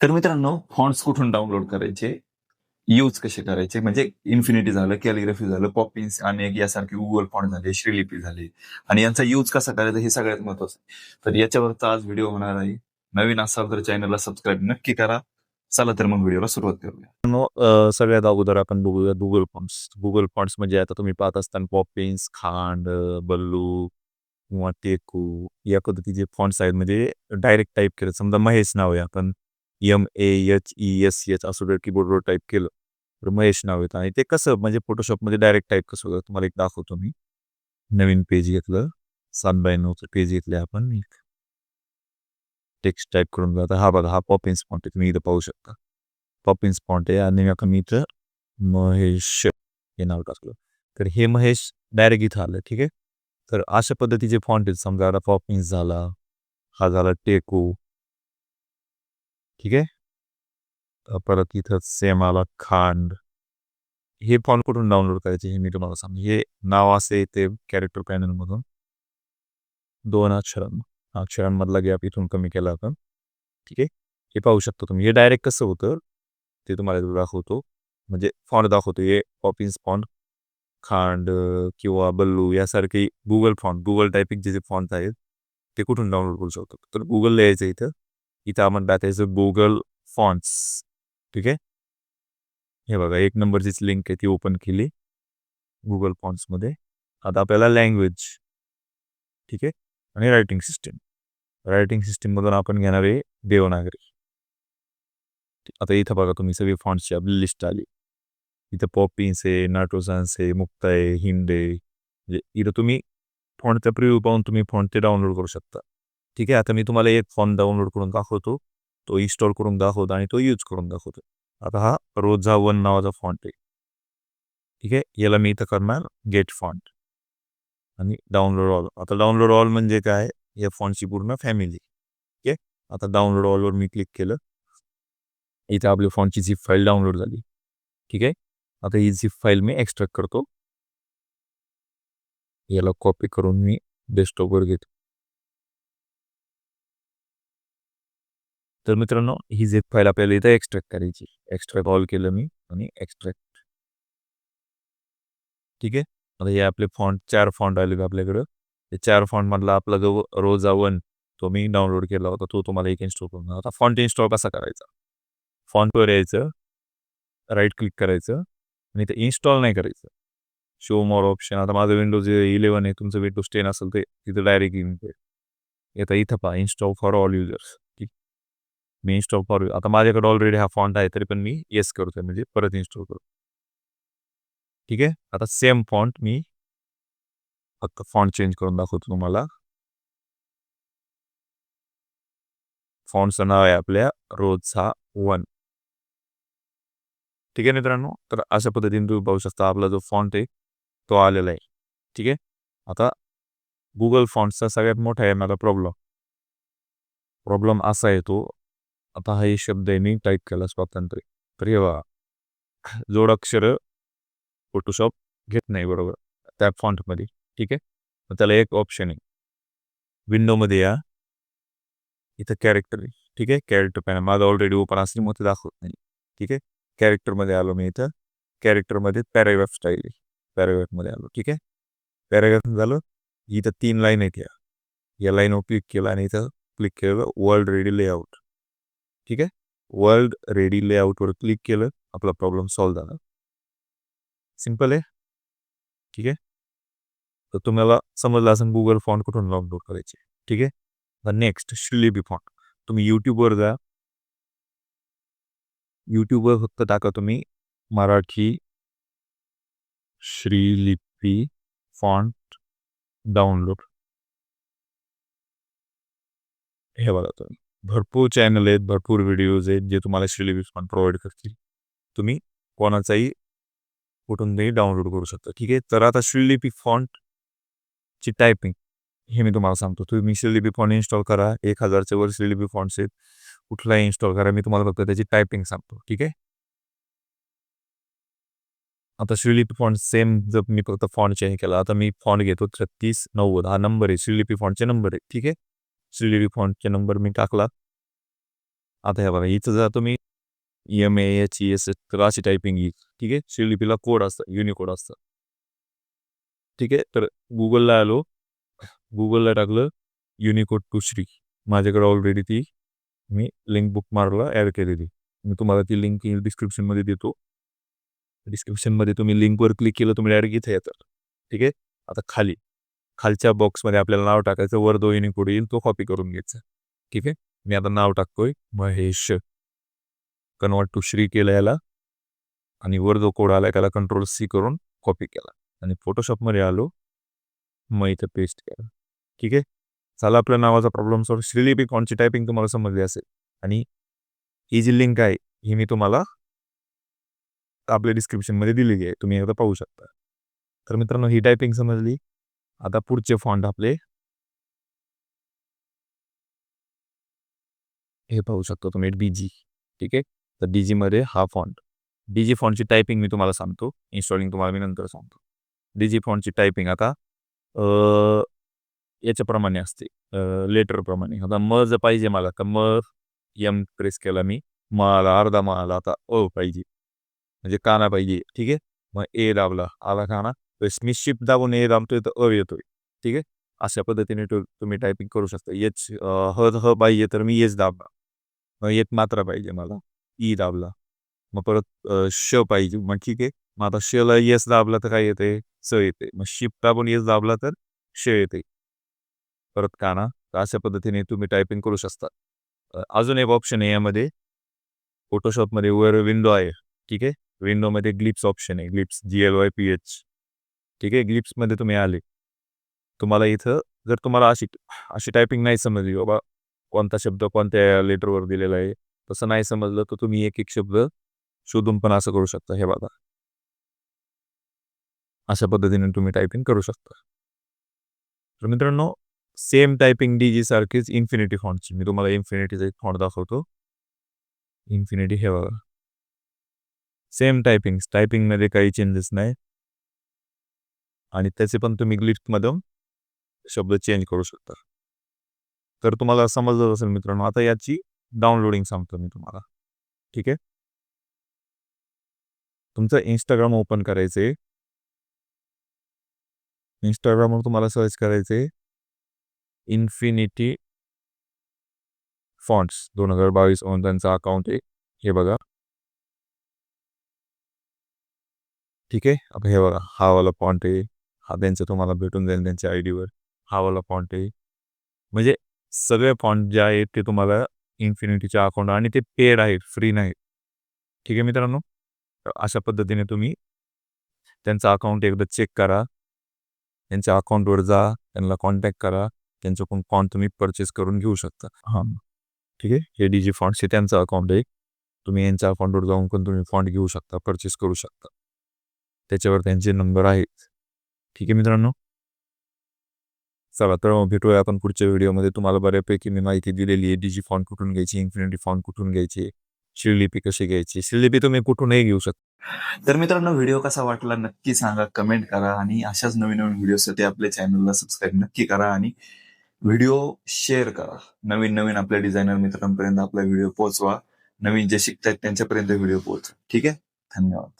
तर मित्रांनो फॉन्ट्स कुठून डाउनलोड करायचे? यूज कसे करायचे? म्हणजे इन्फिनिटी झालं कॅलिग्राफी झालं पॉपिन्स आणि यासारखे गुगल फॉन्ट झाले श्रीलिपी झाले. आणि यांचा यूज कसा करायचा हे सगळ्यात महत्वाचं आहे. तर याच्यावरचा आज व्हिडिओ होणार आहे. नवीन असाल तर चॅनलला सबस्क्राईब नक्की करा. चला तर मग व्हिडिओला सुरुवात करूया. सगळ्यात अगोदर आपण बघूया गुगल फॉन्ट्स गुगल फॉन्ट्स म्हणजे आता तुम्ही पाहत असताना पॉपिन्स खांड बल्लू किंवा टेकू या पद्धतीचे फॉन्ट्स आहेत. म्हणजे डायरेक्ट टाईप केलं. समजा महेश नाव आहे आपण. M A H E S H असं जर कीबोर्डवर टाईप केलं तर महेश नाव येतं. आणि ते कसं म्हणजे फोटोशॉपमध्ये डायरेक्ट टाईप कसं होतं तुम्हाला एक दाखवतो मी. नवीन पेज घेतलं. सात बाय नऊचं पेज घेतलं आपण. टेक्स्ट टाईप करून जातं. हा बघा हा पॉप फॉन्ट आहे. तुम्ही इथं पाहू शकता. पॉप इन्स्पॉन्ट आहे. आणि आता मी इथं महेश हे नाव टाकलं. तर हे महेश डायरेक्ट इथं आलं ठीक आहे? तर अशा पद्धतीचे फॉन्ट आहेत. समजा आता पॉपिन्स झाला हा झाला टेकू. ठीक आहे? परत इथं सेम आला खांड. हे फॉन्ट कुठून डाउनलोड करायचे हे मी तुम्हाला सांग हे नाव असे ते कॅरेक्टर पॅनलमधून दोन अक्षरां अक्षरांमधला गॅप इथून कमी केला आपण. ठीक आहे? हे पाहू शकता तुम्ही. हे डायरेक्ट कसं होतं? ते तुम्हाला दाखवतो. म्हणजे फॉन्ट दाखवतो. हे पॉपिन्स फॉन्ट खांड किंवा बल्लू यासारखे गुगल फॉन्ट गुगल टायपिंग जे जे फॉन्ट आहेत ते कुठून डाउनलोड करू शकतो? तर गुगल लिहायचं इथं. इथं आपण टाकायचं गुगल फॉन्ट्स ठीक आहे? हे बघा एक नंबरचीच लिंक आहे ती ओपन केली. गुगल फॉन्ट्समध्ये आता आपल्याला लँग्वेज ठीक आहे? आणि रायटिंग सिस्टीम रायटिंग सिस्टीममधून आपण घेणार आहे देवनागरी. आता इथं बघा तुम्ही सगळी फॉन्ट्सची आपली लिस्ट आली. इथं पॉपिन्स आहे नाटोसान्स आहे मुक्ता आहे हिंड आहे. म्हणजे इथं तुम्ही फॉन्टचा प्रिव्ह्यू पाहून तुम्ही फॉन्ट ते डाउनलोड करू शकता. ठीक आहे? आता मी तुम्हाला एक फॉर्म डाउनलोड करून दाखवतो. तो इन्स्टॉल करून दाखवतो आणि तो यूज करून दाखवतो आता हा रोजा वन नावाचा फॉन्ट आहे. ठीक आहे? याला मी इथं करणार गेट फॉन्ट आणि डाउनलोड ऑल आता डाउनलोड ऑल म्हणजे काय? या फॉन्टची पूर्ण फॅमिली ठीक आहे? आता डाउनलोड ऑलवर मी क्लिक केलं. इथे आपली फॉन्टची झिप फाईल डाउनलोड झाली. ठीक आहे? आता ही झिप फाईल मी एक्स्ट्रॅक्ट करतो. याला कॉपी करून मी डेस्कटॉपवर घेतो. तर मित्रांनो ही झिप फाईल आपल्याला इथं एक्स्ट्रॅक्ट करायची एक्स्ट्रा कॉल केलं मी आणि एक्स्ट्रॅक्ट ठीक आहे? आता हे आपले फॉन्ट चार फॉन्ट आले आपल्याकडं. ते चार फॉन्टमधला आपला जो रोजा वन तो मी डाउनलोड केला होता. तो तुम्हाला एक इन्स्टॉल करून आता फॉन्ट इन्स्टॉल कसा करायचा? फॉन्टवर यायचं राईट क्लिक करायचं आणि ते इन्स्टॉल नाही करायचं. शो मोर ऑप्शन आता माझं विंडोज इलेवन आहे. तुमचं विंडोज टेन असेल ते तिथं डायरेक्ट येऊन जाईल आता इथं पहा इन्स्टॉल फॉर ऑल युजर्स मी इन्स्टॉल करू आता माझ्याकडे ऑलरेडी हा फॉन्ट आहे तरी पण मी येस करतोय म्हणजे परत इन्स्टॉल करतो ठीक आहे? आता सेम फॉन्ट मी फक्त फॉन्ट चेंज करून दाखवतो तुम्हाला. फॉन्टचं नाव आहे आपल्या रोजचा वन. ठीक आहे मित्रांनो? तर अशा पद्धतीने तुम्ही पाहू शकता आपला जो फॉन्ट आहे तो आलेला आहे. ठीक आहे? आता गुगल फॉन्टचा सगळ्यात मोठा आहे मला प्रॉब्लेम प्रॉब्लेम असा येतो आता हा हे शब्द आहे मी टाईप केला स्वातंत्र्य. तर हे बघा. जोडाक्षर फोटोशॉप घेत नाही बरोबर? त्या फॉन्टमध्ये ठीक आहे? मग त्याला एक ऑप्शन आहे. विंडोमध्ये या. इथं कॅरेक्टर आहे ठीक आहे? कॅरेक्टर पॅनल माझं ऑलरेडी ओपन असली मग ते दाखवत नाही ठीक आहे? कॅरेक्टरमध्ये आलो मी इथं. कॅरेक्टरमध्ये पॅराग्राफ स्टाईल आहे. पॅराग्राफमध्ये आलो ठीक आहे? पॅराग्राफ झालं. इथं तीन लाईन आहेत या. या लाईनवर क्लिक केलं आणि इथं क्लिक केलं वर्ल्ड रेडी लेआउट ठीक आहे. वर्ल्ड रेडी लेआउटवर क्लिक केलं आपला प्रॉब्लेम सॉल्व्ह झाला. सिंपल आहे. ठीक आहे. तर तुम्हाला समजलं असं गुगल फॉन्ट कुठून डाउनलोड करायचे. ठीक आहे. नेक्स्ट श्रीलिपी फॉन्ट तुम्ही यूट्यूबवर जा. यूट्यूबवर फक्त टाका तुम्ही मराठी श्रीलिपी फॉन्ट डाउनलोड हे बघा तुम्ही. भरपूर चॅनल आहेत, भरपूर व्हिडिओज आहेत, जे तुम्हाला श्रीलिपी फॉन्ट प्रोव्हाइड करतील. तुम्ही कोणाचाही कुठूनही डाउनलोड करू शकता. ठीक आहे? तर आता श्रीलिपी फॉन्टची टायपिंग हे मी तुम्हाला सांगतो. तुम्ही श्रीलिपी फॉन्ट इन्स्टॉल करा. एक हजारच्या वर श्रीलिपी फॉन्ट्स आहेत. कुठलाही इन्स्टॉल करा. मी तुम्हाला फक्त त्याची टायपिंग सांगतो. ठीक आहे? आता श्रीलिपी फॉन्ट सेम जर मी फक्त फॉन्ट चेंज केला, आता मी फॉन्ट घेतो छत्तीस, नव्वद. हा नंबर आहे. श्रीलिपी फॉन्टचे नंबर आहे ठीक आहे? श्रीलिपी फॉन्टचे नंबर मी टाकला आता हे बघा इथं जर तुम्ही M A H E S तर अशी टायपिंग येईल ठीक आहे शिवलिपीला कोड असतं युनिकोड असतं ठीक आहे तर गुगलला आलो गुगलला टाकलं युनिकोड टू श्री माझ्याकडे ऑलरेडी ती मी लिंक बुक मारला ॲड केलेली मी तुम्हाला ती लिंक डिस्क्रिप्शनमध्ये देतो डिस्क्रिप्शनमध्ये तुम्ही लिंकवर क्लिक केलं तुम्ही डायरेक्ट इथे येतात ठीक आहे आता खाली खालच्या बॉक्समध्ये आपल्याला नाव टाकायचं वर दो युनिकोड येईल तो कॉपी करून घ्यायचा. ठीक आहे? मी आता नाव टाकतोय महेश. कन्वर्ट टू श्री केलं याला. आणि वर जो कोड आला त्याला कंट्रोल सी करून कॉपी केला. आणि फोटोशॉपमध्ये आलो. मग इथं पेस्ट केलं. ठीक आहे? झाला आपल्या नावाचा प्रॉब्लेम सॉल्व श्रीलिपी कॉनची टायपिंग तुम्हाला समजली असेल. आणि ही जी लिंक आहे ही मी तुम्हाला आपल्या डिस्क्रिप्शनमध्ये दिलेली आहे. तुम्ही एकदा पाहू शकता. तर मित्रांनो ही टायपिंग समजली. आता पुढचे फॉन्ट आपले. हे पाहू शकतो तुम्ही डीजी ठीक आहे? तर डीजी मध्ये हा फॉन्ट डीजी फॉन्टची टायपिंग मी तुम्हाला सांगतो. इन्स्टॉलिंग तुम्हाला मी नंतर सांगतो. डी जी फॉन्टची टायपिंग आता याच्याप्रमाणे असते. लेटरप्रमाणे आता म जर पाहिजे मला तर म एम प्रेस केला मी. म आला अर्धा म आला आता ओ पाहिजे. म्हणजे काना पाहिजे ठीक आहे? मग ए दाबला आला काना. मी शिफ्ट दाबून ए दाबतोय तर अ येतोय. ठीक आहे? अशा पद्धतीने तुम्ही टायपिंग करू शकता. एच ह ह पाहिजे तर मी एच दाबला. मग एक मात्रा पाहिजे मला. ई दाबला. मग परत श पाहिजे. मग ठीक आहे. मग आता शला येस दाबला तर काय येते स येते मग शिफ्ट दाबून येस दाबला तर श येते परत काना. अशा पद्धतीने तुम्ही टायपिंग करू शकता. अजून एक ऑप्शन आहे यामध्ये. फोटोशॉपमध्ये वर विंडो आहे. ठीक आहे? विंडोमध्ये ग्लिप्स ऑप्शन आहे. Glyphs G L Y P H ठीक आहे ग्लिप्समध्ये तुम्ही आले. तुम्हाला इथं जर तुम्हाला अशी अशी टायपिंग नाही समजली बाबा कोणता शब्द कोणत्या लेटरवर दिलेला आहे? तसं नाही समजलं तर तुम्ही एक एक शब्द शोधून पण असं करू शकता हे बघा. अशा पद्धतीने तुम्ही टायपिंग करू शकता. तर मित्रांनो सेम टायपिंग डी जी सारखीच इन्फिनिटी फॉन्टची मी तुम्हाला इन्फिनिटीचा एक फॉन्ट दाखवतो. इन्फिनिटी हे बघा. सेम टायपिंग टायपिंगमध्ये काही चेंजेस नाही. आणि त्याचे पण तुम्ही ग्लिफ्टमधून शब्द चेंज करू शकता. तर तुम्हाला समजलं असेल मित्रांनो आता याची डाउनलोडिंग सांगतो मी तुम्हाला. ठीक आहे? तुमचं इंस्टाग्राम ओपन करायचे इंस्टाग्रामवर तुम्हाला सर्च करायचे इन्फिनिटी फॉन्ट्स दोन हजार बावीस म्हणून त्यांचा अकाउंट आहे. हे बघा. ठीक आहे? आता हे बघा. हा वाला फॉन्ट आहे. हा त्यांचं तुम्हाला भेटून जाईल त्यांच्या आय डीवर हा वाला फॉन्ट आहे. म्हणजे सगळे फॉन्ट जे आहेत ते तुम्हाला इन्फिनिटीच्या अकाउंट आणि ते पेड आहेत फ्री नाहीत. ठीक आहे मित्रांनो? अशा पद्धतीने तुम्ही त्यांचं अकाउंट एकदा चेक करा. त्यांच्या अकाउंटवर जा त्यांना कॉन्टॅक्ट करा. त्यांच्याकडून फॉन्ट तुम्ही परचेस करून घेऊ शकता. हां. ठीक आहे? हे डी जी फॉन्ट्स हे त्यांचं अकाउंट आहे. तुम्ही यांच्या अकाउंटवर जाऊन पण तुम्ही फॉन्ट घेऊ शकता परचेस करू शकता. त्याच्यावर त्यांचे नंबर आहेत. ठीक आहे मित्रांनो. चला तर भेटूया आपण पुढच्या व्हिडिओमध्ये. तुम्हाला बऱ्यापैकी मी माहिती दिलेली आहे डीजी फॉन्ट कुठून घ्यायची इन्फिनिटी फॉन्ट कुठून घ्यायची शिवलिपी कशी घ्यायची. शिवलिपी तुम्ही कुठूनही घेऊ शकता. तर मित्रांनो व्हिडिओ कसा वाटला नक्की सांगा कमेंट करा आणि अशाच नवीन नवीन व्हिडिओसाठी आपल्या चॅनलला सबस्क्राईब नक्की करा आणि व्हिडिओ शेअर करा. नवीन नवीन आपल्या डिझायनर मित्रांपर्यंत आपला व्हिडिओ पोहोचवा. नवीन जे शिकतायत त्यांच्यापर्यंत व्हिडिओ पोहोचवा. ठीक आहे? धन्यवाद.